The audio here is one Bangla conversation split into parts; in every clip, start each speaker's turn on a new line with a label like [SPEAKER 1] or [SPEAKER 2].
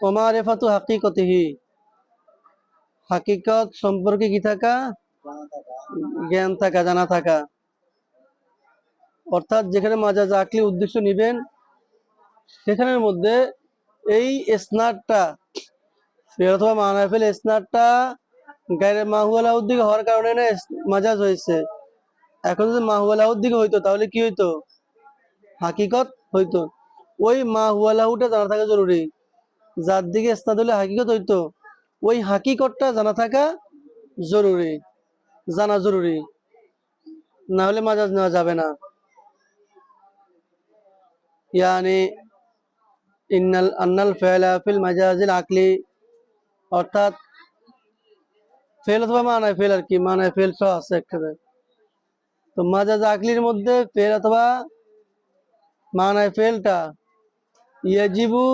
[SPEAKER 1] ওমারেফাতু হাকিকতিহি। হাকিকত সম্পর্কে কি থাকা? জ্ঞান থাকা, জানা থাকা। অর্থাৎ যেখানে মাজাজ আকলি উদ্দেশ্য নিবেন, সেখানের মধ্যে এই স্নারটা অথবা মানাফেল স্নারটা গায়ের মাহুয়ালা উদ্দিকে হওয়ার কারণে না মাজাজ হয়েছে। এখন যদি মাহুয়ালা উদ্দিকে হইতো, তাহলে কি হইতো? হাকিকত হইতো। ওই মাহুয়ালাহুটা জানা থাকা জরুরি। যার দিকে স্নাদ হলে হাকিকত হইতো, ওই হাকিকতটা জানা থাকা জরুরি, জানা জরুরি। না হলে মাজাজ নেওয়া যাবে না। ইয়ানি ইন্নাল, আন্নাল ফেলা ফিল মাজাজিল আকলি, অর্থাৎ ফেল অথবা মানায় ফেল আর কি, মানায় ফেল সহ আছে একসাথে। তো মাজাজ আকলির মধ্যে ফেল অথবা মানায় ফেলটা ইয়াজিবু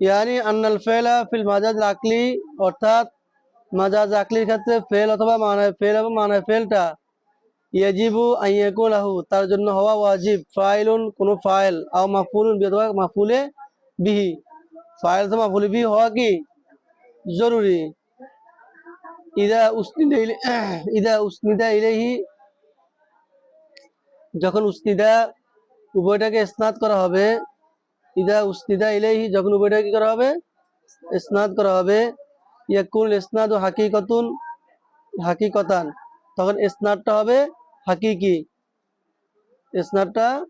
[SPEAKER 1] ইয়ানি আন্নাল ফেলা ফিল মাজাজ আকলি, অর্থাৎ মাজাজ আকলির ক্ষেত্রে ফেল অথবা মানায় ফেল এবং মানায় ফেলটা ইয়াজিবু আইয়াকুলাহু তার জন্য হওয়া ওয়াজিব, ফাইলুন কোন ফাইল, আও মাফুলুন বি অথবা মাফুলে বিহি। ফাইল অথবা মাফুলে বিহি হওয়া কি? জরুরি। ইদা উসনিদা ইদা উসনিদা ইলাইহি যখন উসনিদা উভয়টাকে স্নাত করা হবে ইদা উসনিদা ইলাইহি, যখন উভয়টাকে কি করা হবে? স্নাত করা হবে। ইয়াকুল ইসনাদু হাকিকতুন, হাকিকতান। তখন স্নাতটা হবে হাকিকি। স্নাতটা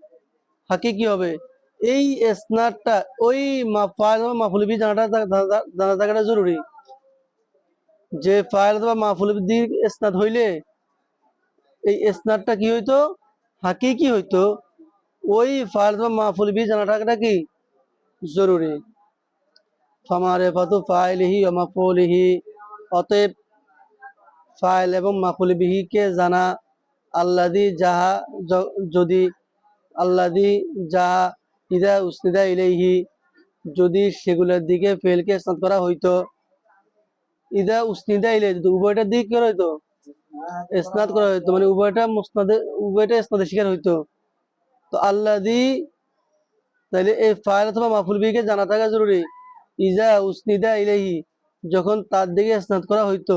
[SPEAKER 1] হাকিকি হবে। এই স্নাতটা ওই ফাইল মাফুলিবি জানাটা জানা- থাকাটা জরুরি। যে ফাইল অথবা মাফুলিবি স্নাত হইলে, এই স্নাতটা কি হইতো? হাকিকি হইতো। ওই অথবা মাফুলিবি জানা থাকাটা কি? জরুরি। ফামারে ফাতু ফাইলিহি ও মাফুলিহি অতএব ফাইল এবং মাফুল বিহিকে জানা? আল্লাদি যাহা যদি আল্লাদি যাহা ইদা উসনিদা ইলাইহি, যদি সেগুলোর দিকে ফেলকে স্নাত করা হইতো। ইদা উসনিদা ইলাই যদি উভয়টার দিকে কি হইতো, স্নাত করা হইতো মানে উভয়টা উভয়টা স্নাদের শিকার হইতো। তো আল্লাদি তাহলে এই ফাইল অথবা মাফুল বিহিকে জানা থাকা জরুরি। ইজা, উসনিদা ইলেহি যখন তার দিকে স্নাত করা হইতো,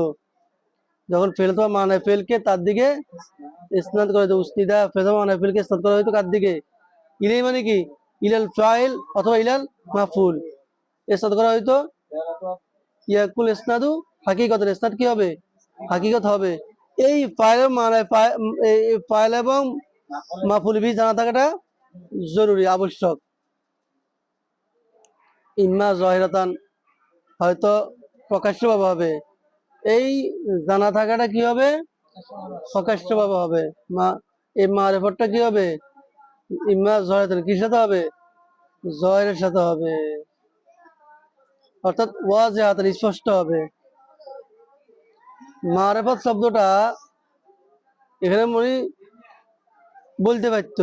[SPEAKER 1] যখন ফেল অথবা মানে ফেলকে তার দিকে স্নাত করা হইতো উস্তিদা ফেল মানে ফেলকে স্নাত করা হইতো কার দিকে? ইলাই মানে কি? ইলাল ফাইল অথবা ইলাল মাফুল স্নাত করা হইতো ইয়াকুল ইসনাদু হাকিকত ইসনাদ কি হবে? হাকিকত হবে। এই ফাইল মানে ফাইল এবং মাফুল বি জানা থাকাটা জরুরি, আবশ্যক। ইম্মা জহিরাতান হয়তো প্রকাশ্যভাবে হবে। এই জানা থাকাটা কি হবে? প্রকাশ্যভাবে হবে। মা, এই মারেফতটা কি হবে? ইম্মা জহের কি সাথে হবে? জহের সাথে হবে। অর্থাৎ ওয়াজে হাতের স্পষ্ট হবে। মারেফত শব্দটা এখানে মনে বলতে পারত।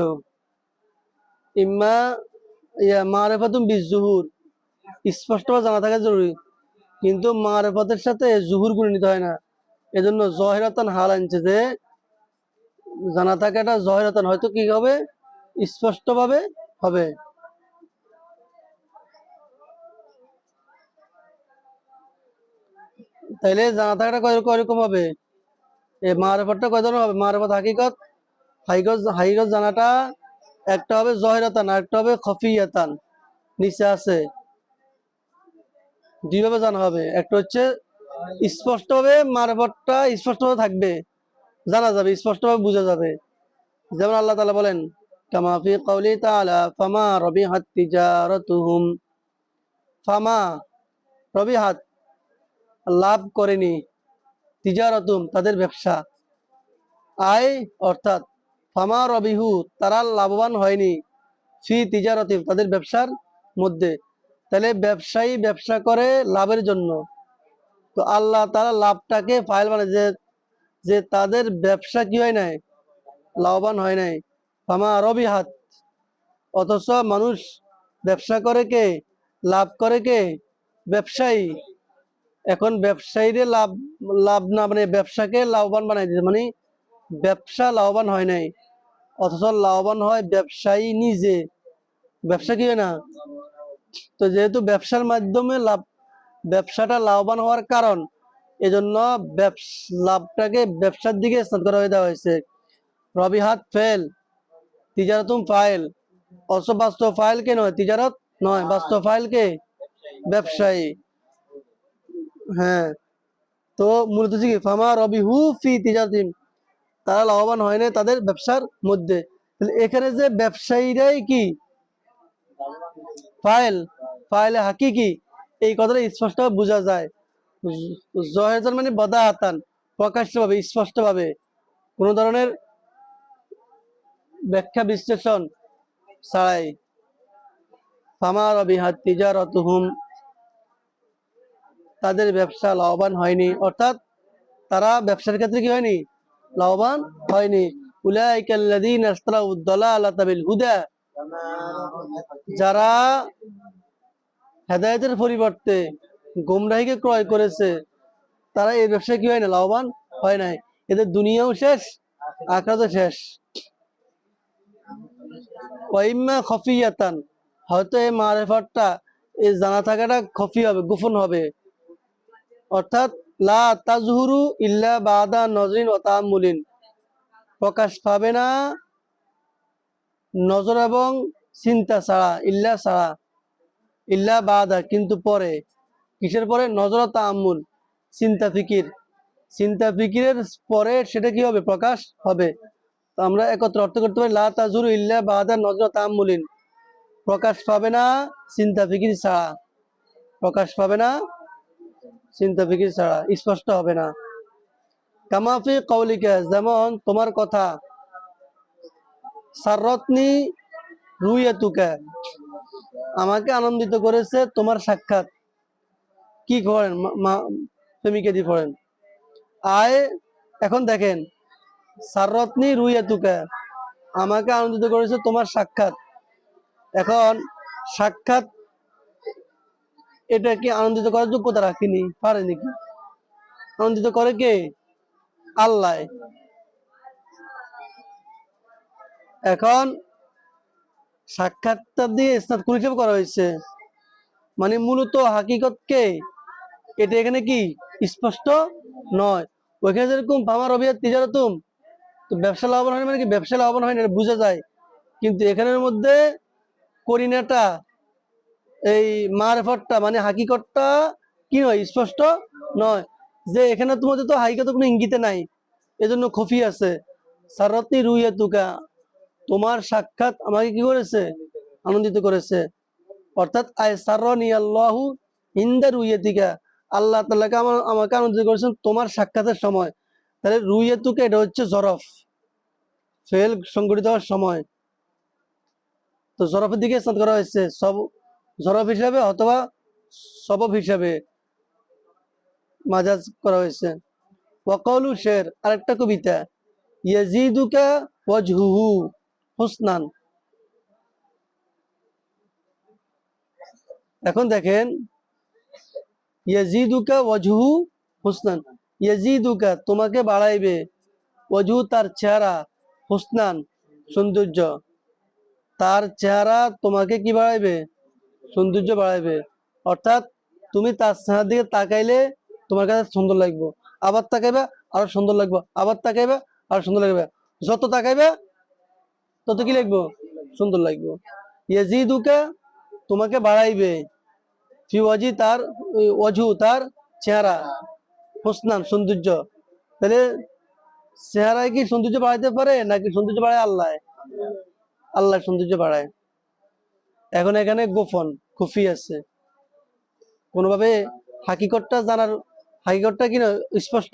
[SPEAKER 1] ইম্মা ইয়া মারেফাতুম বিজুহুর স্পষ্টভাবে জানা থাকা জরুরি। কিন্তু মারেফতের সাথে জুহুর গুণ নিতে হয় না। এজন্য জহেরাতান হাল আনছে যে, জানা থাকাটা জহেরাতান হয়তো কি হবে? স্পষ্টভাবে হবে। তাইলে জানা থাকাটা কয় কয়রকম হবে? এ মারেফতটা কয় ধরনের হবে? মারেফত হাকিকত হাইকত হাইকত জানাটা একটা হবে জহেরাতান আর একটা হবে খফিয়াতান। নিচে আছে। দুইভাবে জানা হবে। একটা হচ্ছে স্পষ্টভাবে মারফতটা স্পষ্টভাবে থাকবে, জানা যাবে, স্পষ্টভাবে বোঝা যাবে। যেমন আল্লাহ তাআলা বলেন, কামা ফি কওলি তাআলা, ফামা রবিহাত তিজারাতুহুম। ফামা রবি হাত লাভ করেনি তিজারাতুম তাদের ব্যবসা। আয় অর্থাৎ ফামা রবিহু, তারা লাভবান হয়নি, ফি তিজারাতিম, তাদের ব্যবসার মধ্যে। তাহলে ব্যবসায়ী ব্যবসা করে লাভের জন্য। তো আল্লাহ তারা লাভটাকে ফাইল মানে যে যে তাদের ব্যবসা কি হয় নাই? লাভবান হয় নাই। ফামা রবি হাত অথচ মানুষ ব্যবসা করে কে? লাভ করে কে? ব্যবসায়ী। এখন ব্যবসায়ীদের লাভ লাভ না মানে ব্যবসাকে লাভবান বানাই দিচ্ছে মানে ব্যবসা লাভবান হয় নাই। অথচ লাভবান হয় ব্যবসায়ী নিজে। ব্যবসা কি হয় না? তো যেহেতু ব্যবসার মাধ্যমে লাভ ব্যবসাটা লাভবান হওয়ার কারণ এজন্য লাভটাকে ব্যবসার দিকে স্থান করা হয়ে দেওয়া হয়েছে। রবিহাত ফেল তিজারতুম ফাইল অস বাস্তব ফাইল কে নয় তিজারত নয় বাস্তব ফাইল কে? ব্যবসায়ী। হ্যাঁ তো মূলত কি ফামা রবি হু ফি তিজারতিম তারা লাভবান হয় না তাদের ব্যবসার মধ্যে। এখানে যে ব্যবসায়ীরাই কি? ফাইল, ফাইলে হাকিকি, এই কথাটা স্পষ্ট বোঝা যায়। জহেজান মানে বদা হাতান, প্রকাশ্যভাবে, স্পষ্টভাবে। কোনো ধরনের ব্যাখ্যা বিশ্লেষণ ছাড়াই। ফামা রবিহাত তিজারতুহুম, তাদের ব্যবসা লাভবান হয়নি। অর্থাৎ তারা ব্যবসার ক্ষেত্রে কি হয়নি? লাভবান হয়নি। উলাইকাল্লাযীনা ইশতারাউ দালালাতা বিল হুদা যারা হেদায়েতের পরিবর্তে গোমরাহিকে ক্রয় করেছে, তারা এই ব্যবসায় কি হয় না? লাভবান হয় নাই। এদের দুনিয়াও শেষ, আখরাতও শেষ। খফিয়াতান, হয়তো এই মারেফতটা, এই জানা থাকাটা খফি হবে, গোপন হবে। অর্থাৎ, লা তাজহুরু ইল্লা বাদা নজরিন ও তামুলিন প্রকাশ পাবে না নজর এবং চিন্তা ছাড়া, ইল্লা ছাড়া, ইল্লা বাদা, কিন্তু পরে। কিসের পরে? নজর তামুল চিন্তা, ফিকির। চিন্তা, ফিকিরের পরে সেটা কি হবে? প্রকাশ হবে। তো আমরা একত্র অর্থ করতে পারি, লা তাজুরু ইল্লা বাদা নজর তামুলিন প্রকাশ পাবে না চিন্তা, ফিকির ছাড়া। প্রকাশ পাবে না চিন্তা, ফিকির ছাড়া। স্পষ্ট হবে না। কামাফি কৌলিকা যেমন তোমার কথা। সাররত্নি রুইয়াতুকা আমাকে আনন্দিত করেছে তোমার সাক্ষাৎ। কি করেন? প্রেমিকা দি পড়েন আয়, এখন দেখেন সাররত্নি রুইয়াতুকা আমাকে আনন্দিত করেছে তোমার সাক্ষাৎ। এখন সাক্ষাৎ এটা কি আনন্দিত করার যোগ্যতা রাখিনি পারে নাকি আনন্দিত করে কে? আল্লাহ। এখন সাক্ষাৎটা দিয়ে কোন হিসেবে করা হয়েছে। মানে মূলত হাকিকতকে এটা এখানে কি? স্পষ্ট নয়। ওইখানে যেরকম ফামার অভিয়াত তিজারতুম, তো ব্যবসা লাভবান হয় মানে কি? ব্যবসা লাভবান হয় না, এটা বোঝা যায়। কিন্তু এখানের মধ্যে করিনাটা, এই মারফতটা মানে হাকিকতটা কি নয় স্পষ্ট নয়। যে এখানে তোমাদের তো হাকিকত কোনো ইঙ্গিতে নাই। এজন্য খফি আছে। সারতনি রুইয়া তুকা তোমার সাক্ষাৎ আমাকে কি করেছে? আনন্দিত করেছে। অর্থাৎ আয় সারনি আল্লাহু হিন্দা রুইয়াতিকা। আল্লাহ তাল্লাহকে আমার আমাকে আনন্দিত করেছেন তোমার সাক্ষাতের সময়। তাহলে রুইয়াতুকা এটা হচ্ছে জরফ। ফেল সংগঠিত হওয়ার সময়। তো জরফের দিকে স্নাত করা হয়েছে। সব জরফ হিসাবে অথবা সবব হিসাবে মাজাজ করা হয়েছে। ওয়াকাউলু শের, আরেকটা কবিতা। ইয়াজিদুকা ওয়াজহুহু। হুসনান। এখন দেখেন, ইয়াজিদুকা ওয়াজহু হুসনান। ইয়াজিদুকা তোমাকে বাড়াইবে, ওয়াজহু তার চেহারা, হুসনান সৌন্দর্য। তার চেহারা তোমাকে কি বাড়াইবে? সৌন্দর্য বাড়াইবে। অর্থাৎ তুমি তার চেহারার দিকে তাকাইলে তোমার কাছে সুন্দর লাগবে। আবার তাকাইবে, আরও সুন্দর লাগবে। আবার তাকাইবে, আরও সুন্দর লাগবে। যত তাকাইবে তত কি লাগবে? সুন্দর লাগবো। তোমাকে বাড়াইবে। তার অজু তার চেহারা। হোসনান, সৌন্দর্য। তাহলে চেহারায় কি সৌন্দর্য বাড়াইতে পারে, নাকি সৌন্দর্য বাড়ায় আল্লাহ আল্লাহ সৌন্দর্য বাড়ায়। এখন এখানে গোপন, খুফি আছে। কোনোভাবে হাকিকতটা জানার, হাকিকতটা কি স্পষ্ট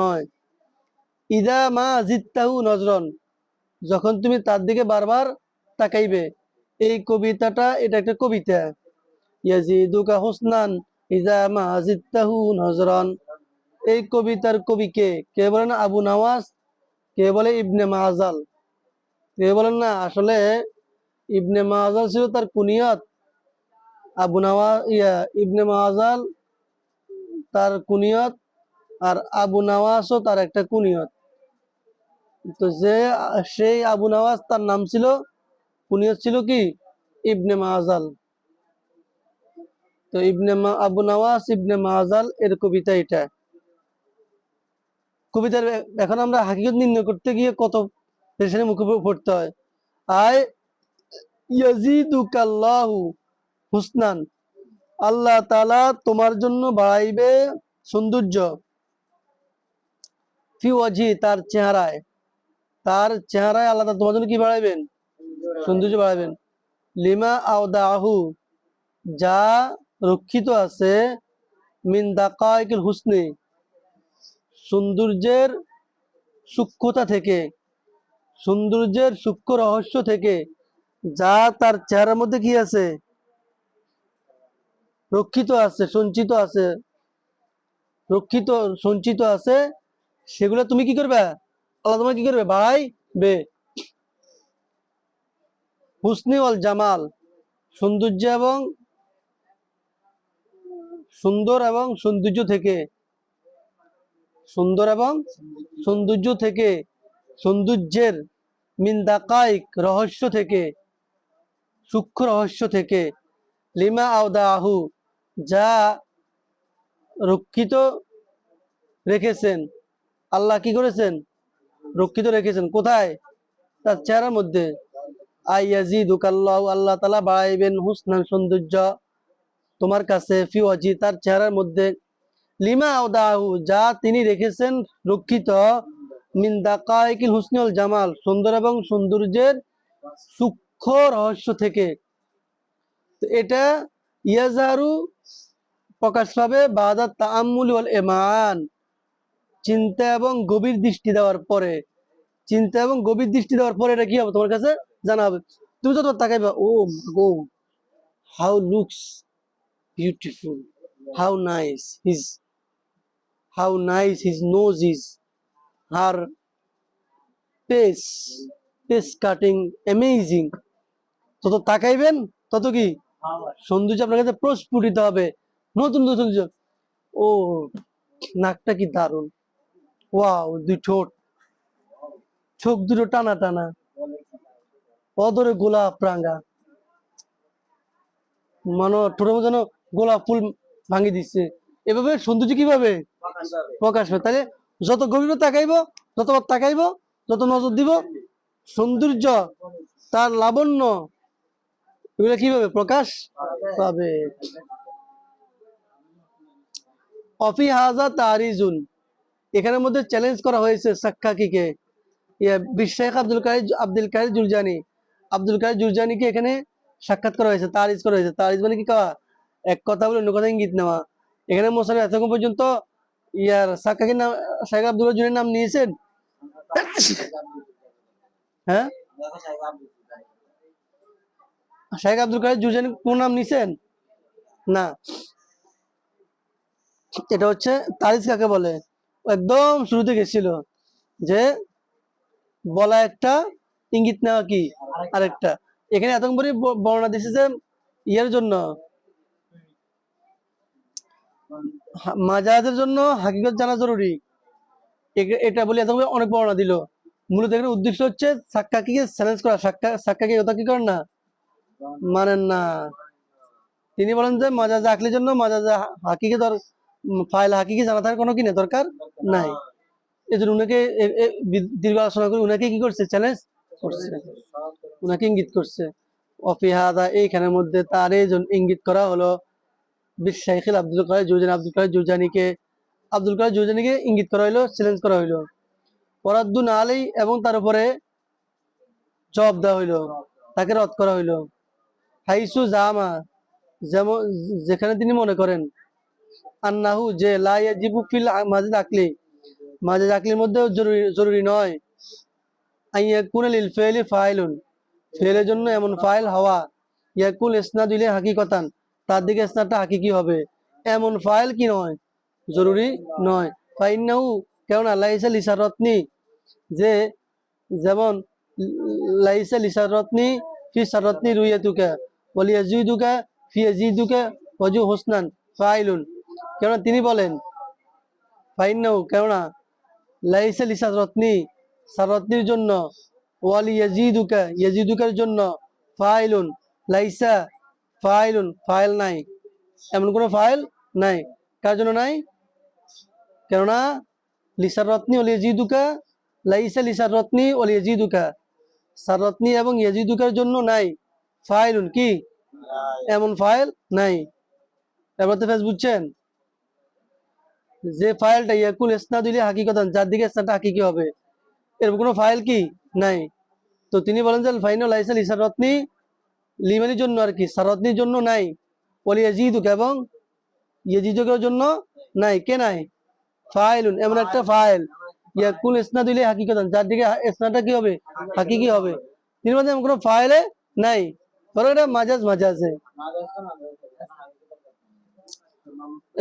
[SPEAKER 1] নয়। ইদা মা জিত্তাহু নজরন। যখন তুমি তার দিকে বারবার তাকাইবে, এই কবিতাটা, এটা একটা কবিতা। ইয়াজিদুকা হুসনান ইজা মা জিত্তাহু নজরন। এই কবিতার কবি কে? কে বলেন আবু নওয়াজ? কে বলে ইবনে মাজাল? কে বলেন না, আসলে ইবনে মাজাল ছিল তার কুনিয়ত। আবু নওয়া, ইয়া, ইবনে মাজাল তার কুনিয়ত আর আবু নওয়াজও তার একটা কুনিয়ত। তো যে, সেই আবু নওয়াজ তার নাম ছিল, উনি ছিল কি? ইবনে মাজাল। তো ইবনে আবু নওয়াজ, ইবনে মাজাল এর কবিতা এটা। কবিতার এখন আমরা হাকিকত নির্ণয় করতে গিয়ে কত পেরেশানি মুখে পড়তে হয়। আয়, ইয়াজিদুকাল্লাহু হুসনান। আল্লাহ তাআলা তোমার জন্য বাড়াইবে সৌন্দর্য। ফি ওয়াজি তার চেহারায়। তার চেহারায় আল্লাহ তোমার জন্য কি বাড়াবেন সৌন্দর্য বাড়াবেন লিমা আওদাহু, যা রক্ষিত আছে মিন দাকাইকুল হুসনি, সৌন্দর্যের সূক্ষ্মতা থেকে, সৌন্দর্যের সূক্ষ্ম রহস্য থেকে, যা তার চেহারার মধ্যে কি আছে? রক্ষিত আছে, সঞ্চিত আছে, রক্ষিত, সঞ্চিত আছে, সেগুলো তুমি কি করবে? আল্লাহ তোমার কি করবে বাড়াই বে। হুসনি ওয়াল জামাল। সৌন্দর্য এবং সুন্দর এবং সৌন্দর্য থেকে। সুন্দর এবং সৌন্দর্য থেকে। সৌন্দর্যের মিন্দাকাইক রহস্য থেকে। সূক্ষ্ম রহস্য থেকে। লিমা আউদাহু যা রক্ষিত রেখেছেন। আল্লাহ কি করেছেন? রক্ষিত রেখেছেন। কোথায়? তার চেহারার মধ্যে। আইয়াজিদুক আল্লাহ আল্লাহ তালা বাড়াইবেন হুসনান সৌন্দর্য তোমার কাছে ফিওয়াজি তার চেহারার মধ্যে। লিমা আউদাহু যা তিনি রেখেছেন রক্ষিত মিন দাকাইকিল হুসনুল জামাল, সুন্দর এবং সৌন্দর্যের সূক্ষ্ম রহস্য থেকে। এটা ইয়াজারু প্রকাশ পাবে বাদাত তাআম্মুল ওয়াল ইমান, চিন্তা এবং গভীর দৃষ্টি দেওয়ার পরে। চিন্তা এবং গভীর দৃষ্টি দেওয়ার পরে এটা কি হবে তোমার কাছে জানা হবে। তুমি যত তাকাইবা, ও গো how looks beautiful how nice his how nice his nose is her face face cutting amazing তত তাকাইবেন, তত কি? সৌন্দর্য আপনার কাছে প্রস্ফুটিত হবে। নতুন নতুন, ও, নাকটা কি দারুণ। ওয়াও দুই ঠোঁট। চোখ দুটো টানা টানা। অদরে গোলাপ রাঙা। মানে ঠোঁটের যেন গোলাপ ফুল ভাঙি দিচ্ছে। এভাবে সৌন্দর্য কীভাবে? প্রকাশ পায় তাহলে যত গভীরে তাকাইব যতবার তাকাইব, যত নজর দিব, সৌন্দর্য, তার লাবণ্য, এগুলো কীভাবে? প্রকাশ পাবে। অফি হাজা তারিজুন। এখানের মধ্যে চ্যালেঞ্জ করা হয়েছে সাক্ষাকিকে ইয়ে বিশ্বেখ আব্দুল কারি আব্দুল কারি জুরজানি। আব্দুল কারি জুরজানিকে এখানে সাক্ষাৎ করা হয়েছে, তারিজ করা হয়েছে। তারিজ মানে কি কওয়া? এক কথা বলে অন্য কথা ইঙ্গিত নেওয়া। এখানে মোসানি এতক্ষণ পর্যন্ত ইয়ার সাক্ষাকির নাম শেখ আব্দুল জুনের নাম নিয়েছেন? হ্যাঁ? শেখ আব্দুল কাদের জুরজানি কোন নাম নিছেন? না। এটা হচ্ছে তারিজ কাকে বলে? একদম শুরুতে গেছিল যে বলা একটা ইঙ্গিত নেওয়া কি? আরেকটা। এখানে করে বর্ণনা দিছে যে ইয়ের জন্য মাজাজের জন্য হাকিকত জানা জরুরি। এটা বলে এত অনেক বর্ণনা দিল। মূলত এখানে উদ্দেশ্য হচ্ছে সাক্কাকিকে চ্যালেঞ্জ করা। সাক্কা সাক্কাকি কথা কি করেন না? মানেন না। তিনি বলেন যে মাজাজ আকলির জন্য মাজাজ হাকিকে ধর ফাইল হাকিকে জানা থাকার কোনো কি নেই, দরকার নাই। এই জন্য উনাকে দীর্ঘ আলোচনা করে উনাকে কি করছে? চ্যালেঞ্জ করছে। উনাকে ইঙ্গিত করছে। অফিহাদা, এইখানের মধ্যে তার এই জন্য ইঙ্গিত করা হলো বিশ্বাইখিল আব্দুল কাদের জুজানি আব্দুল কাদের জুজানিকে আব্দুল কাদের জুজানিকে ইঙ্গিত করা হইল চ্যালেঞ্জ করা হইল পরাদ্দুন আলী এবং তার উপরে জবাব দেওয়া হইল তাকে রদ করা হইল হাইসু জামা, যেমন, যেখানে তিনি মনে করেন, আন্নাহু যে লা ইয়াজিবু ফিল মাজিদ আকলি মাজিদ আকলির মধ্যে জরুরি জরুরি নয়। আইয়াকুন লিল ফেলি ফাইলুন। ফেলের জন্য এমন ফাইল হওয়া। ইয়াকুল ইসনাদ ইলে হাকিকতান। তার দিকে ইসনাদটা হাকিকি হবে। এমন ফাইল কি নয়? জরুরি নয়। ফাইন্নাহু, কেননা লাইসা লিসারতনি। যে যেমন লাইসা লিসারতনি, ফি সারতনি রুইয়াতুকা বলি ইয়াজিদুকা ফি ইয়াজিদুকা ওয়াজু হোসনান। ফাইলুন। কেননা তিনি বলেন, ফাইন্নাহু, কেননা লাইসা লিসারতনি সারত্নির জন্য ওয়ালি ইয়াজিদুকা ইয়াজিদুকার জন্য ফাইলুন লাইসা ফাইলুন ফাইল নাই। এমন কোনো ফাইল নাই। কার জন্য নাই? কেননা লিসার রত্নি ওলি ইয়াজিদুকা লাইসা লিসার রত্নি ওলি ইয়াজিদুকা। সারত্নি এবং ইয়াজিদুকার জন্য নাই। ফাইলুন কি? এমন ফাইল নাই। এবার তো ফেস বুঝছেন? যে ফাইলটা ইয়াকুল ইসনাদ দিলে হাকিকতান যার দিকে ইসনাদটা হাকিকি হবে। এরকম কোনো ফাইল কি? নাই। তো তিনি বলেন যে, ফাইনাল লাইসেল ইসার রত্নি লিমানির জন্য আর কি। সারত্নির জন্য নাই। বলি ইয়াজিদুক এবং ইয়াজিদুকের জন্য নাই। কে নাই? ফাইলুন, এমন একটা ফাইল ইয়াকুল ইসনাদ দিলে হাকিকতান যার দিকে ইসনাদটা কি হবে? হাকিকি হবে। তিনি বলেন কোনো ফাইলে নাই। বরং এটা মাজাজ মাজাজে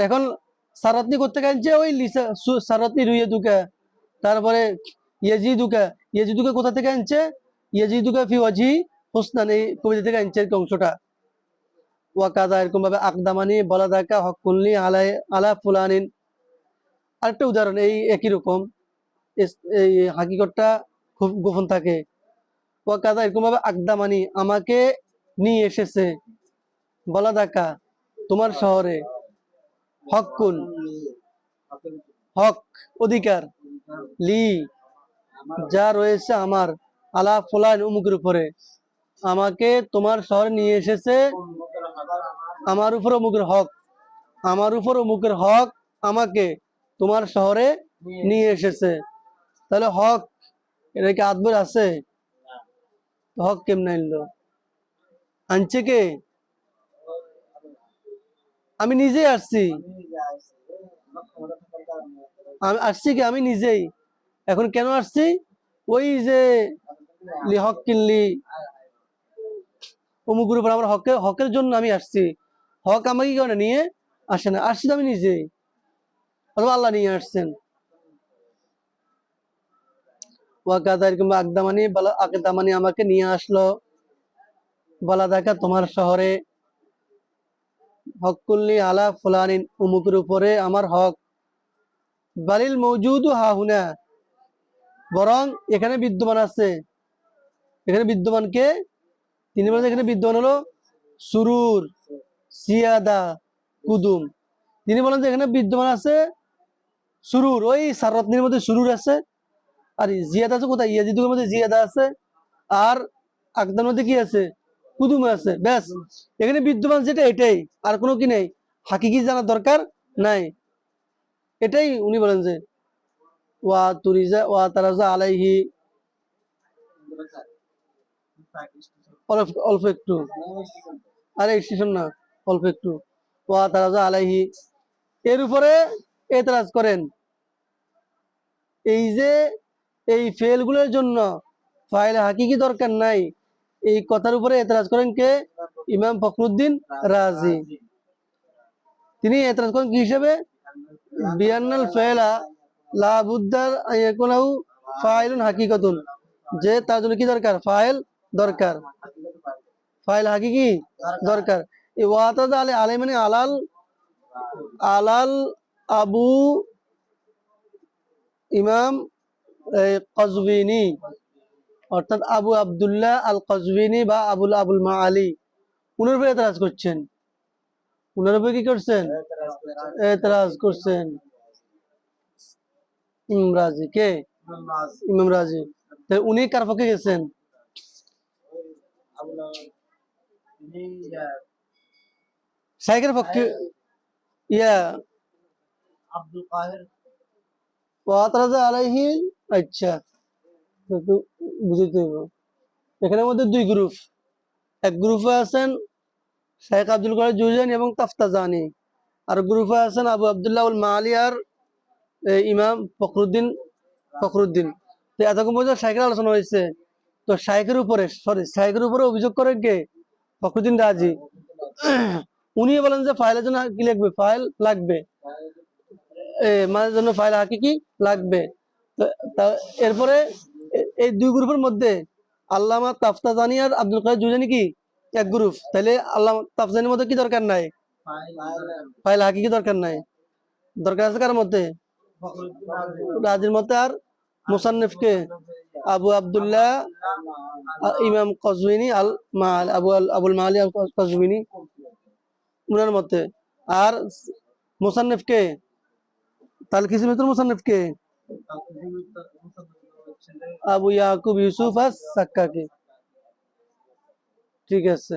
[SPEAKER 1] এখন সারাতনি করতে গেছে ওই লিসা সারাতনি রুইয়ে দুকে, তারপরে ইয়েজিদুকা ইয়েজিদুকা কোথা থেকে আনছে? ইয়েজিদুকা ফি ওয়াজি হোসনান, এই কবিতা থেকে আনছে অংশটা। ওয়াকাদা এরকম ভাবে আকদামানি, বলাদাকা হকুল্লি আলাই আলা ফুলানিন। আরেকটা উদাহরণ, এই একই রকম। এই হাকিকতটা খুব গোপন থাকে। ওয়াকাদা এরকম ভাবে আকদামানি, আমাকে নিয়ে এসেছে। বলাদাকা, তোমার শহরে। হকুন। হক, অধিকার। লি, যা রয়েছে আমার। আলা ফুলান উমুকের উপরে। আমাকে তোমার শহরে নিয়ে এসেছে। আমার উপর অমুকের হক। আমার উপর অমুকের হক আমাকে তোমার শহরে নিয়ে এসেছে। তাহলে হক, এটা কি আদবের আছে? হক কেমনে আনলো? আনছে কে? আমি নিজেই আসছি। আমি আসছি। কি? আমি নিজেই। এখন কেন আসছি? ওই যে হক কিনলি। অমুকের উপর আমার হকের হকের জন্য আমি আসছি। হক আমাকে কি নিয়ে আসে না? আসছি তো আমি নিজেই। অথবা আল্লাহ নিয়ে আসছেন। ওয়াকাদার কিংবা আকদামানি বলা আকদামানি আমাকে নিয়ে আসলো। বলা দেখা তোমার শহরে। হকুল্লি আলা ফুলানিন, উমুকের উপরে আমার হক। বালিল মৌজুদু হাহুনা বরং এখানে বিদ্যমান আছে। এখানে বিদ্যমান কে? তিনি বলেন এখানে বিদ্যমান হলো সুরুর, সিয়াদা, কুদুম। তিনি বলেন যে এখানে বিদ্যমান আছে সুরুর। ওই সাররত্নির মধ্যে সুরুর আছে। আর জিয়াদা আছে কোথায়? ইয়াজিদুকের মধ্যে জিয়াদা আছে। আর আকদার মধ্যে কি আছে? কুদুম আছে, ব্যাস। এখানে বিদ্যমান যেটা, এটাই। আর কোনো কি নেই। হাকিকি জানার দরকার নাই। এটাই উনি বলেন যে, ওয়া তুরিজা, ওয়া তারাজা আলাইহি। অল্প একটু। আরে স্টেশন না। অল্প একটু। ওয়া তারাজা আলাইহি। এর উপরে এতরাজ করেন। এই যে, এই ফেলগুলোর জন্য ফাইল হাকিকি দরকার নাই। এই কথার উপরে এতরাজ করেন কে? ইমাম ফখরুদ্দিন রাজি। তিনি এতরাজ করেন কি হিসেবে? বিয়ান্নাল ফেলা ফাইলুন হাকিকাতুন। যে তার জন্য কি দরকার? ফাইল দরকার। ফাইল হাকিকি দরকার। এই ওয়াতাদ আলে আলে মানে আলাল আলাল আবু ইমাম কজবিনী। অর্থাৎ আবু আব্দুল্লাহ আল কজবিনী বা আবুল আবুল মা আলী উনার উপরে এতরাজ করছেন। উনার উপরে কি করছেন? এতরাজ করছেন। ইমাম রাজি কে? ইমাম রাজি। উনি কার পক্ষে গেছেন? শাইখের পক্ষে ইয়া।
[SPEAKER 2] আব্দুল কাহের।
[SPEAKER 1] আলাইহি আচ্ছা। একটু বুঝতে হবে এখানের মধ্যে দুই গ্রুপ এক গ্রুপে আছেন শেখ আব্দুল কাদের এবং আর গ্রুপে আছেন আবু আবদুল্লাহ মালি আর ইমাম ফখরুদ্দিন ফখরুদ্দিন। তো এতক্ষণ পর্যন্ত শাইখের আলোচনা হয়েছে। তো শাইখের উপরে সরি শাইখের উপরে অভিযোগ করে কে? ফখরুদ্দিন রাজি। উনি বলেন যে ফাইলের জন্য কি লাগবে? ফাইল লাগবে। মাঝের জন্য ফাইল হাকি কি? লাগবে। এরপরে এই দুই গ্রুপের মধ্যে আল্লামা তাফতাজানি আর আব্দুল কাদের জুজানি কি? এক গ্রুপ। তাহলে আল্লামা তাফতাজানির মধ্যে কি দরকার নাই? ফাইল হাকি কি দরকার নাই? দরকার আছে কার মধ্যে? রাজির মধ্যে আর মুসান্নিফকে। আবু আব্দুল্লাহ ইমাম কজমিনী, আল মাল আবু আবুল মালি আল কজমিনী, উনার মতে আর মোসান্নেফ কে তালকিসির ভিতর মোসান্নেফ কে আবু ইয়াকুব ইউসুফ আর সাক্কাকে। ঠিক আছে।